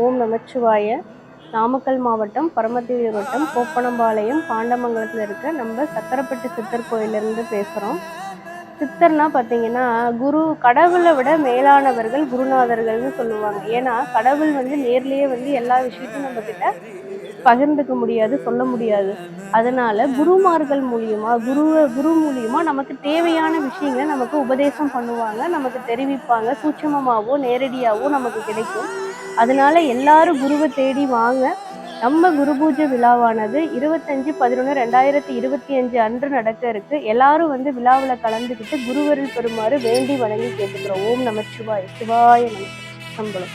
ஓம் நமச்சிவாய. நாமக்கல் மாவட்டம் பரமத்திவேலூர் வட்டம் கோப்பனம்பாளையம் பாண்டமங்கலத்தில் இருக்க நம்ம சக்கரப்பட்டு சித்தர் கோயிலிருந்து பேசுகிறோம் சித்தர்னா பார்த்தீங்கன்னா குரு கடவுளை விட மேலானவர்கள் குருநாதர்கள்னு சொல்லுவாங்க. ஏன்னா கடவுள் வந்து நேர்லேயே வந்து எல்லா விஷயத்தையும் நம்ம கிட்ட பகிர்ந்துக்க முடியாது சொல்ல முடியாது. அதனால குருமார்கள் மூலியமா குரு குரு மூலியமா நமக்கு தேவையான விஷயங்களை நமக்கு உபதேசம் பண்ணுவாங்க நமக்கு தெரிவிப்பாங்க. சூட்சமமாகவோ நேரடியாகவோ நமக்கு கிடைக்கும். அதனால எல்லாரும் குருவை தேடி வாங்க. நம்ம குரு பூஜை விழாவானது இருபத்தஞ்சு பதினொன்று ரெண்டாயிரத்தி இருபத்தி அஞ்சு அன்று நடக்க இருக்கு. எல்லாரும் வந்து விழாவில் கலந்துக்கிட்டு குருவரில் பெறுமாறு வேண்டி வணங்கி கேட்டுக்கிறோம். ஓம் நம சிவாய் சிவாய நம சம்பளம்.